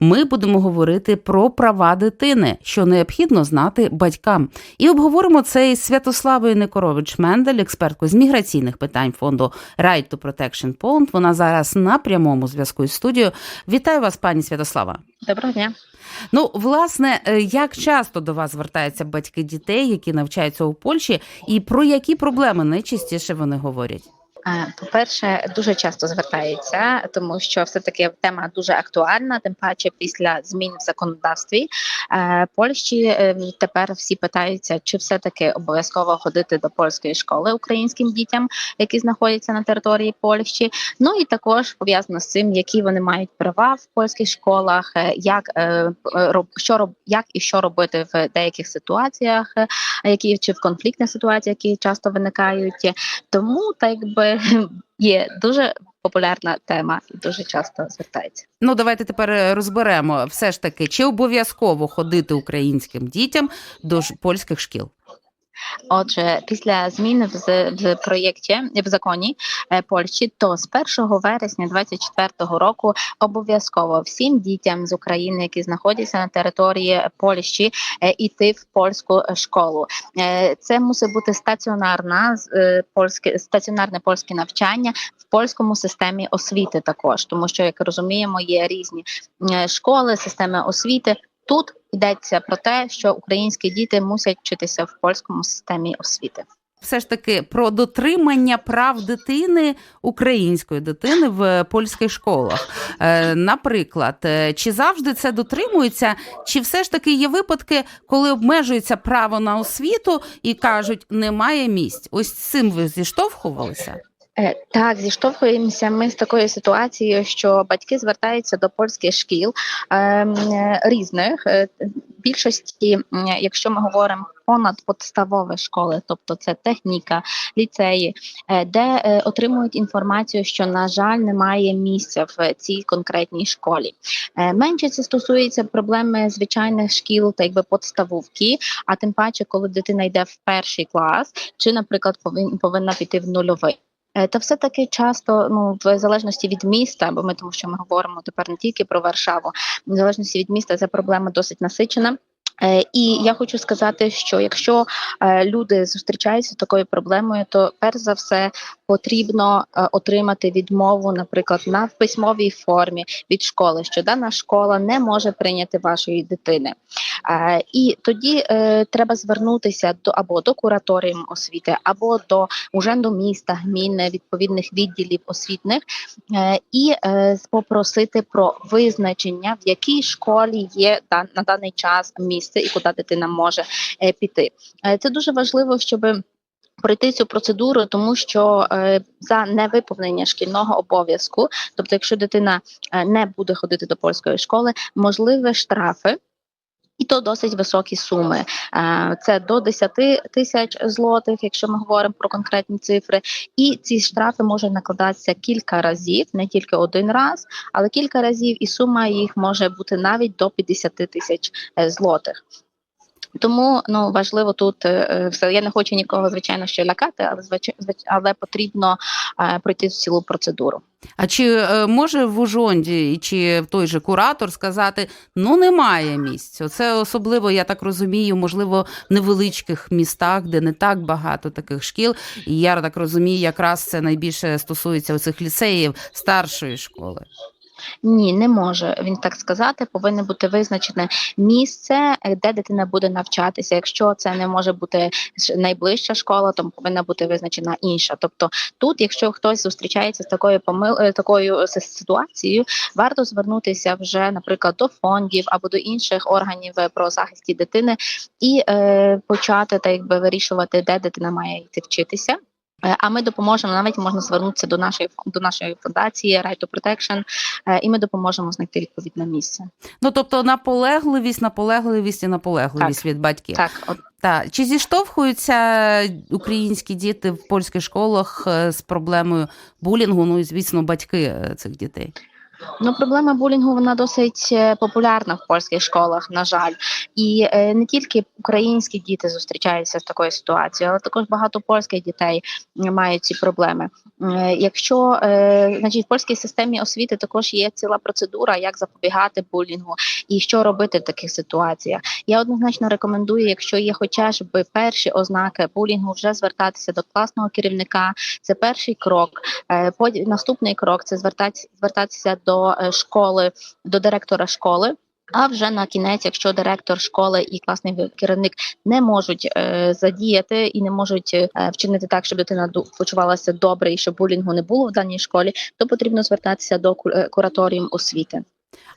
ми будемо говорити про права дитини, що необхідно знати батькам. І обговоримо це із Святославою Никорович Мендель, експерткою з міграційних питань фонду Right to Protection Poland. Вона зараз на прямому зв'язку із студією. Вітаю вас, пані Святослава. Доброго дня. Ну, власне, е, як часто до вас звертаються батьки дітей, які навчаються у Польщі, і про які проблеми найчастіше вони говорять? По-перше, дуже часто звертаються, тому що все таки тема дуже актуальна. Тим паче після змін в законодавстві Е, Польщі е, тепер всі питаються, чи все таки обов'язково ходити до польської школи українським дітям, які знаходяться на території Польщі. Ну і також пов'язано з цим, які вони мають права в польських школах, е, як що як і що робити в деяких ситуаціях, які чи в конфліктних ситуаціях, які часто виникають. Тому так якби є дуже популярна тема і дуже часто звертається. Ну, давайте тепер е, розберемо все ж таки, чи обов'язково ходити українським дітям до польських шкіл. Отже, після змін в, в проєкті в законі е, Польщі, то з 1 вересня 2024 року обов'язково всім дітям з України, які знаходяться на території Польщі, е, іти в польську школу. Е, Це мусить бути стаціонарна польське стаціонарне польське навчання в польському системі освіти. Також тому, що як розуміємо, є різні школи, системи освіти. Тут йдеться про те, що українські діти мусять вчитися в польському системі освіти. Все ж таки про дотримання прав дитини, української дитини в польських школах. Е, наприклад, е, чи завжди це дотримується, чи все ж таки є випадки, коли обмежується право на освіту і кажуть, немає місць. Ось цим ви зіштовхувалися? Е, Так, зіштовхуємося ми з такою ситуацією, що батьки звертаються до польських шкіл ем, е, різних. Е, Більшості, якщо ми говоримо понад подставові школи, тобто це техніка, ліцеї, де отримують інформацію, що на жаль немає місця в цій конкретній школі. Менше це стосується проблеми звичайних шкіл, та якби подставовки, а тим паче, коли дитина йде в перший клас, чи, наприклад, повин- повинна піти в нульовий. Е, Та все таки часто, ну в залежності від міста, бо ми тому, що ми говоримо тепер не тільки про Варшаву, в залежності від міста ця проблема досить насичена. Е, І я хочу сказати, що якщо е, люди зустрічаються з такою проблемою, то перш за все потрібно е, отримати відмову, наприклад, на письмовій формі від школи, що дана школа не може прийняти вашої дитини. І тоді треба звернутися до або до кураторіум освіти, або до Уженду міста, гміни, відповідних відділів освітних і попросити про визначення, в якій школі є на даний час місце і куди дитина може е, піти. Е, Це дуже важливо, щоб Пройти цю процедуру, тому що е, за невиповнення шкільного обов'язку, тобто, якщо дитина е, не буде ходити до польської школи, можливі штрафи, то досить високі суми. Е, Це до 10 тисяч злотих, якщо ми говоримо про конкретні цифри. І ці штрафи можуть накладатися кілька разів, не тільки один раз, але кілька разів, і сума їх може бути навіть до 50 тисяч е, злотих. Тому ну важливо тут е, е, все. Я не хочу нікого, звичайно, що лякати, але але потрібно е, пройти цілу процедуру. А чи може в Ужонді чи той же куратор сказати, ну немає місць? Це особливо, я так розумію, можливо, в невеличких містах, де не так багато таких шкіл. І я так розумію, якраз це найбільше стосується оцих ліцеїв старшої школи. Ні, не може він так сказати. Повинно бути визначене місце, де дитина буде навчатися. Якщо це не може бути найближча школа, то повинна бути визначена інша. Тобто, тут, якщо хтось зустрічається з такою помил е, такою ситуацією, варто звернутися вже, наприклад, до фондів або до інших органів е, про захисті дитини і е, почати так якби вирішувати, де дитина має йти вчитися. Е, А ми допоможемо навіть можна звернутися до нашої до нашої фундації Right to Protection, е, і ми допоможемо знайти відповідне місце. Ну тобто наполегливість, наполегливість і наполегливість від батьків. Так, от Та чи зіштовхуються українські діти в польських школах е, з проблемою булінгу? Ну і звісно, батьки цих дітей. Ну, проблема булінгу вона досить е, популярна в польських школах, на жаль, і е, не тільки українські діти зустрічаються з такою ситуацією, але також багато польських дітей мають ці проблеми. Е, якщо е, значить в польській системі освіти також є ціла процедура, як запобігати булінгу і що робити в таких ситуаціях. Я однозначно рекомендую, якщо є хоча б перші ознаки булінгу, вже звертатися до класного керівника. Це перший крок. Е, наступний крок це звертатися до школи, до директора школи. А вже на кінець, якщо директор школи і класний керівник не можуть е, задіяти і не можуть е, вчинити так, щоб дитина почувалася добре і щоб булінгу не було в даній школі, то потрібно звертатися до е, кураторіум освіти.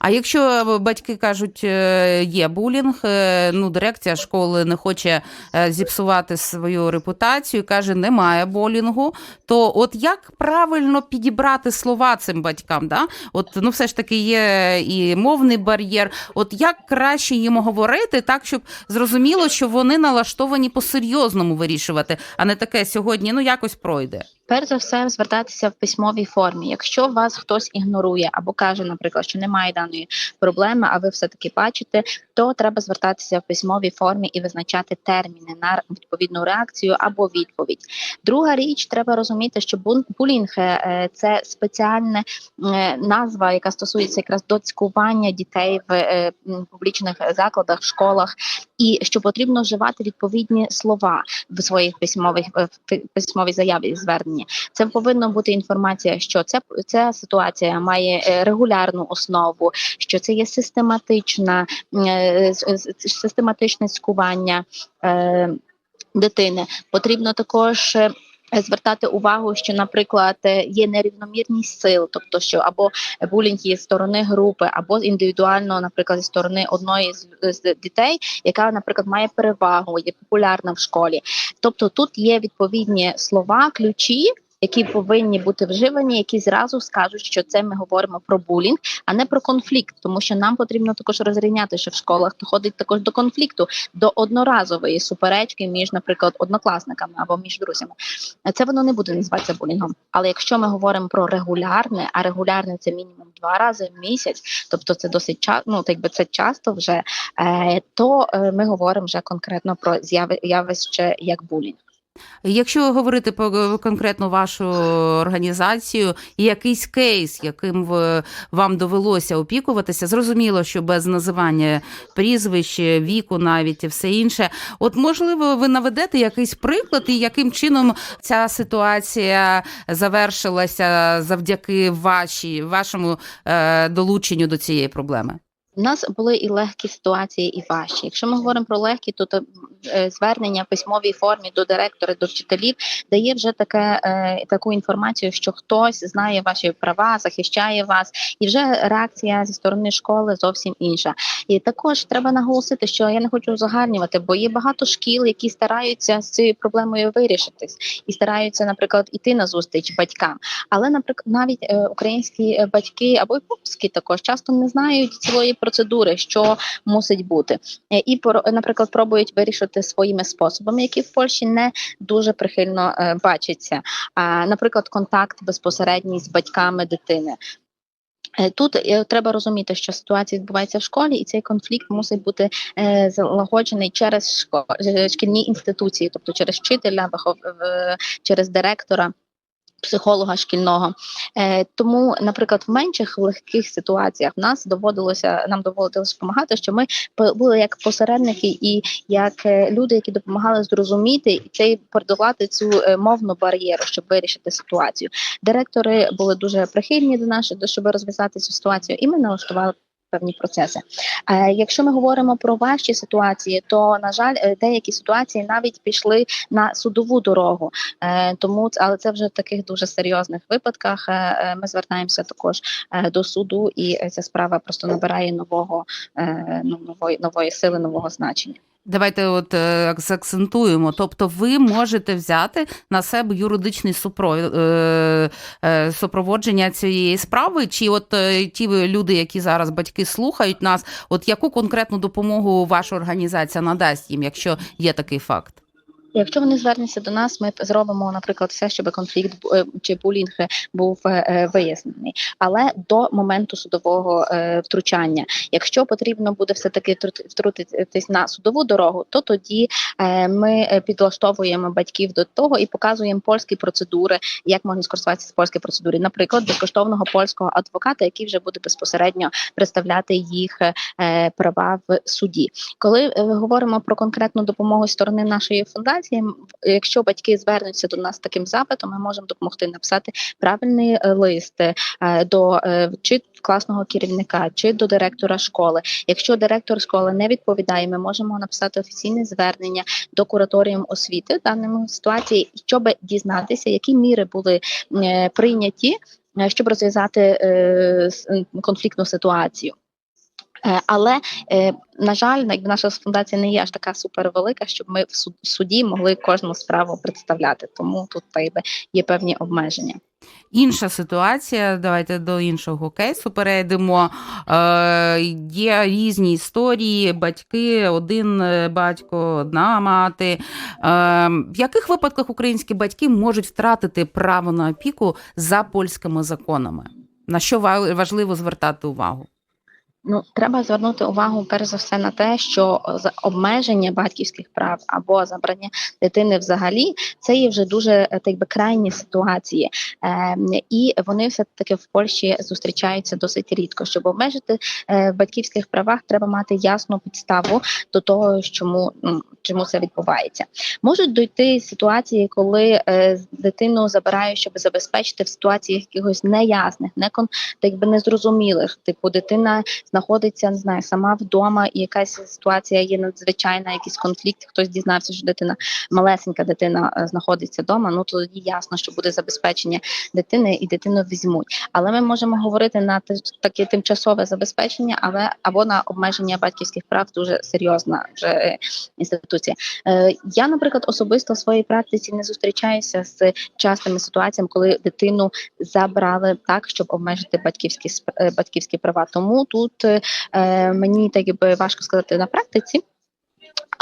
А якщо батьки кажуть, е, є булінг, е, ну дирекція школи не хоче е, зіпсувати свою репутацію, каже, немає булінгу, то от як правильно підібрати слова цим батькам? Да? От ну все ж таки є і мовний бар'єр. От як краще їм говорити, так щоб зрозуміло, що вони налаштовані по-серйозному вирішувати, а не таке сьогодні, ну якось пройде. Перш за все, звертатися в письмовій формі. Якщо вас хтось ігнорує або каже, наприклад, що немає даної проблеми, а ви все таки бачите, то треба звертатися в письмовій формі і визначати терміни на відповідну реакцію або відповідь. Друга річ, треба розуміти, що булінг е, це спеціальна е, назва, яка стосується якраз доцькування дітей в е, публічних закладах, школах, і що потрібно вживати відповідні слова в своїх письмових е, в письмовій заяві звернення. Це повинна бути інформація, що це ця ситуація має е, регулярну основу, що це є систематична е, систематичне цькування е, дитини. Потрібно також. Звертати увагу, що, наприклад, е, є нерівномірність сил, тобто що або булінг є зі сторони групи, або індивідуально, наприклад, зі сторони одної з дітей, яка, наприклад, має перевагу, є популярна в школі. Тобто тут є відповідні слова, ключі. Які повинні бути вживані, які зразу скажуть, що це ми говоримо про булінг, а не про конфлікт, тому що нам потрібно також розрізняти, що в школах доходить також до конфлікту, до одноразової суперечки між, наприклад, однокласниками або між друзями. Це воно не буде називатися булінгом. Але якщо ми говоримо про регулярне, а регулярне це мінімум два рази в місяць, тобто це досить ча- ну, так би це часто вже, е, то е, ми говоримо вже конкретно про зяви явище як булінг. Якщо говорити про конкретно вашу організацію, якийсь кейс, яким ви, вам довелося опікуватися, зрозуміло, що без називання прізвищ, віку, навіть і все інше. От можливо, ви наведете якийсь приклад, і яким чином ця ситуація завершилася завдяки вашій, вашому е, долученню до цієї проблеми. У нас були і легкі ситуації, і важчі. Якщо ми говоримо про легкі, то, е, звернення в письмовій формі до директора, до вчителів дає вже таке е, таку інформацію, що хтось знає ваші права, захищає вас, і вже реакція зі сторони школи зовсім інша. І також треба наголосити, що я не хочу узагальнювати, бо є багато шкіл, які стараються з цією проблемою вирішитись і стараються, наприклад, іти на зустріч батькам. Але, наприклад, навіть е, українські батьки або й польські також часто не знають цілої процедури, що мусить бути, Е, і наприклад, пробують вирішити своїми способами, які в Польщі не дуже прихильно е, бачаться. Наприклад, контакт безпосередній з батьками дитини. Е, Тут треба розуміти, що ситуація відбувається в школі, і цей конфлікт мусить бути е, залагоджений через шкільні інституції, тобто через вчителя, через директора. Психолога шкільного, е, тому, наприклад, в менших легких ситуаціях нас доводилося нам доводилося допомагати, що ми були як посередники і як е, люди, які допомагали зрозуміти і цей подолати цю е, мовну бар'єру, щоб вирішити ситуацію. Директори були дуже прихильні до до- щоб розв'язати цю ситуацію, і ми налаштували. Певні процеси. Е, якщо ми говоримо про важчі ситуації, то на жаль, е, деякі ситуації навіть пішли на судову дорогу. Е, тому але це вже в таких дуже серйозних випадках. е, е, ми звертаємося також е, до суду, і ця справа просто набирає нового е, нової нової сили, нового значення. Давайте от е, заакцентуємо. Тобто, ви можете взяти на себе юридичний супро... е, е, супроводження цієї справи, чи от е, ті люди, які зараз батьки слухають нас, от яку конкретну допомогу ваша організація надасть їм, якщо є такий факт? Якщо вони звернуться до нас, ми зробимо, наприклад, все, щоб конфлікт е, чи булінг був е, е, вияснений, але до моменту судового втручання. Якщо потрібно буде все таки втрутитись на судову дорогу, то тоді ми підлаштовуємо батьків до того і показуємо польські процедури, як можна скористуватися з польської процедури. Наприклад, безкоштовного польського адвоката, який вже буде безпосередньо представляти їх права в суді. Коли говоримо про конкретну допомогу сторони нашої фундації, м, якщо батьки звернуться до нас таким запитом, ми можемо допомогти написати правильний е, лист е, до е, чи класного керівника, чи до директора школи. Якщо директор школи не відповідає, ми можемо написати офіційне звернення до кураторіум освіти в даному ситуації, щоб дізнатися, які міри були прийняті, щоб розв'язати конфліктну ситуацію. Е, Але е, на жаль, якби наша фундація не є аж така супервелика, щоб ми в суд- суді могли кожну справу представляти. Тому тут якби є певні обмеження. Інша ситуація, давайте до іншого кейсу перейдемо. Е, є різні історії, батьки, один е, батько, одна мати. Е, в яких випадках українські батьки можуть втратити право на опіку за польськими законами? На що ва- важливо звертати увагу? Ну, треба звернути увагу перш за все на те, що обмеження батьківських прав або забрання дитини взагалі це є вже дуже е, так би крайні ситуації, е, і вони все таки в Польщі зустрічаються досить рідко. Щоб обмежити е, в батьківських правах, треба мати ясну підставу до того, чому, чому це відбувається. Можуть дойти ситуації, коли е, дитину забирають, щоб забезпечити в ситуаціях якихось неясних, не так би незрозумілих, типу дитина знаходиться, не знаю, сама вдома, і якась ситуація є надзвичайна, якийсь конфлікт. Хтось дізнався, що дитина малесенька дитина е, знаходиться вдома. Ну тоді ясно, що буде забезпечення дитини, і дитину візьмуть. Але ми можемо говорити на таке тимчасове забезпечення, але або на обмеження батьківських прав дуже серйозна вже е, інституція. Е, я, наприклад, особисто в своїй практиці не зустрічаюся з частими ситуаціями, коли дитину забрали так, щоб обмежити батьківські батьківські права. Тому тут мені так якби важко сказати на практиці.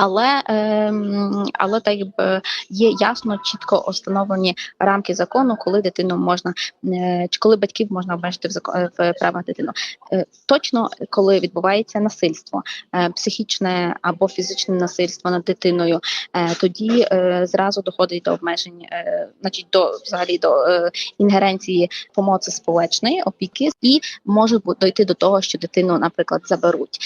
Але, ем, але так якби є ясно, чітко встановлені рамки закону, коли дитину можна е, коли батьків можна обмежити в закон в правах дитину. Е, точно коли відбувається насильство, е, психічне або фізичне насильство над дитиною, е, тоді е, зразу доходить до обмежень, е, значить до взагалі до е, інгеренції помоці сполечної опіки, і може дойти до того, що дитину, наприклад, заберуть.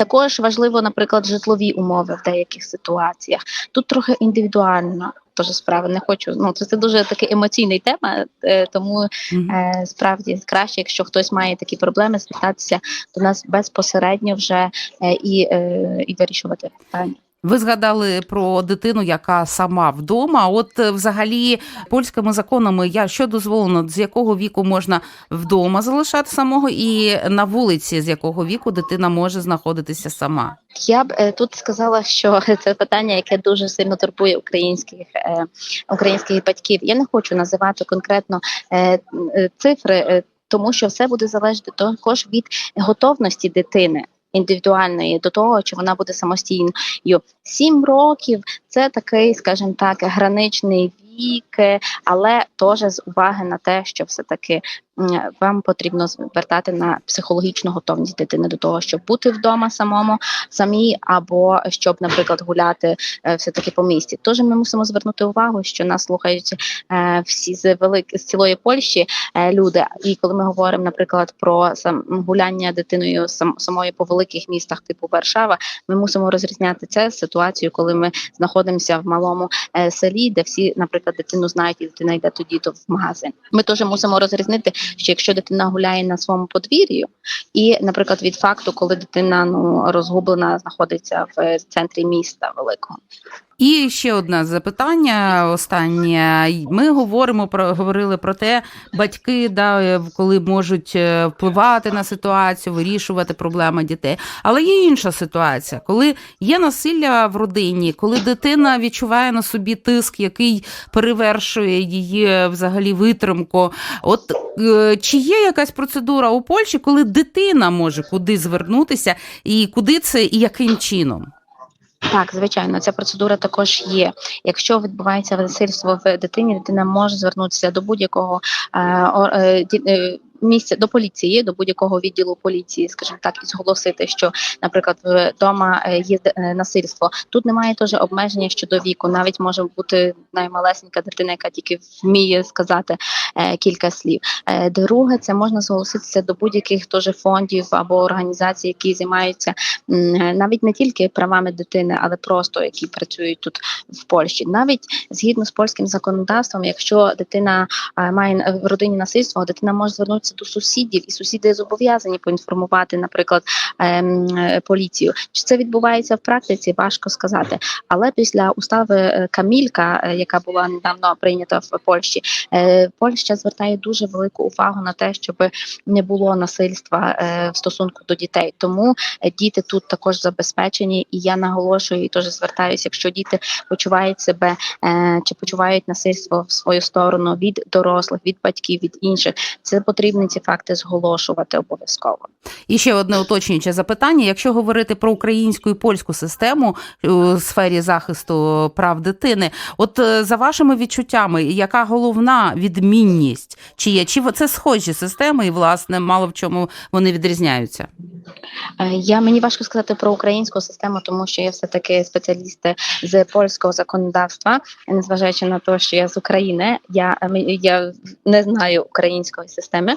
Також важливо, наприклад, житлові умови в деяких ситуаціях. Тут трохи індивідуально теж справа. Не хочу. Ну це, це дуже такий емоційний тема, е, тому е, справді краще, якщо хтось має такі проблеми, звертатися до нас безпосередньо вже е, і, е, і вирішувати питання. Ви згадали про дитину, яка сама вдома. От е, взагалі польськими законами я що дозволено, з якого віку можна вдома залишати самого, і на вулиці, з якого віку дитина може знаходитися сама. Я б е, тут сказала, що це питання, яке дуже сильно турбує українських е, українських батьків. Я не хочу називати конкретно цифри, тому що все буде залежати також від готовності дитини. Індивідуальної до того, чи вона буде самостійною. Сім років це такий, скажімо так, граничний вік, але теж з уваги на те, що все таки вам потрібно звертати на психологічну готовність дитини до того, щоб бути вдома самому самі, або щоб, наприклад, гуляти е, все таки по місті. Тож ми мусимо звернути увагу, що нас слухають е, всі з велик з цілої Польщі е, люди. І коли ми говоримо, наприклад, про сам гуляння дитиною сам самою по великих містах, типу Варшава, ми мусимо розрізняти це з ситуацією, коли ми знаходимося в малому селі, де всі, наприклад, дитину знають, і дитина йде тоді то в магазин. Ми теж мусимо розрізнити, що якщо дитина гуляє на своєму подвір'ю, і, наприклад, від факту, коли дитина ну розгублена, знаходиться в центрі міста великого. І ще одне запитання останнє. Ми говоримо про говорили про те, батьки, да, коли можуть е, впливати на ситуацію, вирішувати проблеми дітей. Але є інша ситуація, коли є насилля в родині, коли дитина відчуває на собі тиск, який перевершує її взагалі витримку. От е, чи є якась процедура у Польщі, коли дитина може куди звернутися, і куди це і яким чином? Так, звичайно, ця процедура також є. Якщо відбувається насильство в дитині, дитина може звернутися до будь-якого е, е, е, місця до поліції, до будь-якого відділу поліції, скажімо так, і зголосити, що, наприклад, вдома е, є е, насильство. Тут немає теж обмеження щодо віку. Навіть може бути наймалесенька дитина, яка тільки вміє сказати е, кілька слів. Друге, це можна зголоситися до будь-яких теж фондів або організацій, які займаються навіть не тільки правами дитини, але просто які працюють тут в Польщі. Навіть згідно з польським законодавством, якщо дитина має в родині насильство, дитина може звернутися до сусідів, і сусіди зобов'язані поінформувати, наприклад, ем, е, поліцію. Чи це відбувається в практиці? Важко сказати. Але після устави е, Камілька, е, яка була недавно прийнята в Польщі, Польща звертає дуже велику увагу на те, щоб не було насильства в стосунку до дітей. Тому діти тут також забезпечені, і я наголошую і теж звертаюся, якщо діти почувають себе чи почувають насильство в свою сторону від дорослих, від батьків, від інших, це потрібно ці факти зголошувати обов'язково. І ще одне уточнююче запитання: якщо говорити про українську і польську систему у сфері захисту прав дитини, от е, за вашими відчуттями, яка головна відмінність? Чи є чи це схожі системи, і власне мало в чому вони відрізняються? Е, Я мені важко сказати про українську систему, тому що я все таки спеціаліст з польського законодавства, незважаючи на те, що я з України, я, е, я не знаю української системи.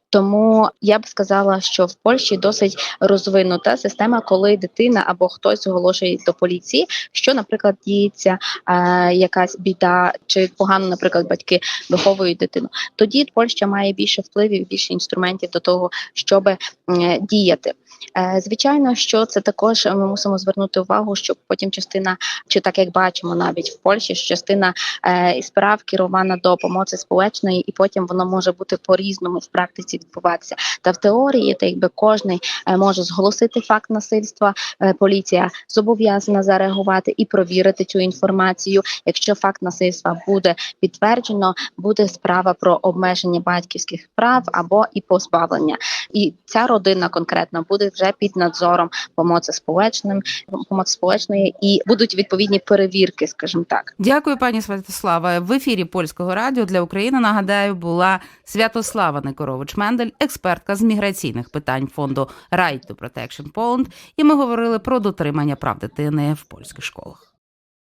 Тому я б сказала, що в Польщі досить розвинута система, коли дитина або хтось оголошує до поліції, що, наприклад, діється е, якась біда, чи погано, наприклад, батьки виховують дитину. Тоді Польща має більше впливів, більше інструментів до того, щоб е, діяти. Е, Звичайно, що це також ми мусимо звернути увагу, що потім частина, чи так як бачимо навіть в Польщі, що частина е, справ керована до помоці сполечної, і потім воно може бути по-різному в практиці відбуватися. Та в теорії, та якби е, може зголосити факт насильства, е, поліція зобов'язана зареагувати і провірити цю інформацію. Якщо факт насильства буде підтверджено, буде справа про обмеження батьківських прав або і позбавлення. І ця родина конкретно буде вже під надзором помоці сполечним, помоці сполечної, і будуть відповідні перевірки, скажімо так. Дякую, пані Святослава. В ефірі польського радіо для України нагадаю була Святослава Никорович Мендель, експертка з міграційних питань фонду Right to Protection Poland. І ми говорили про дотримання прав дитини в польських школах.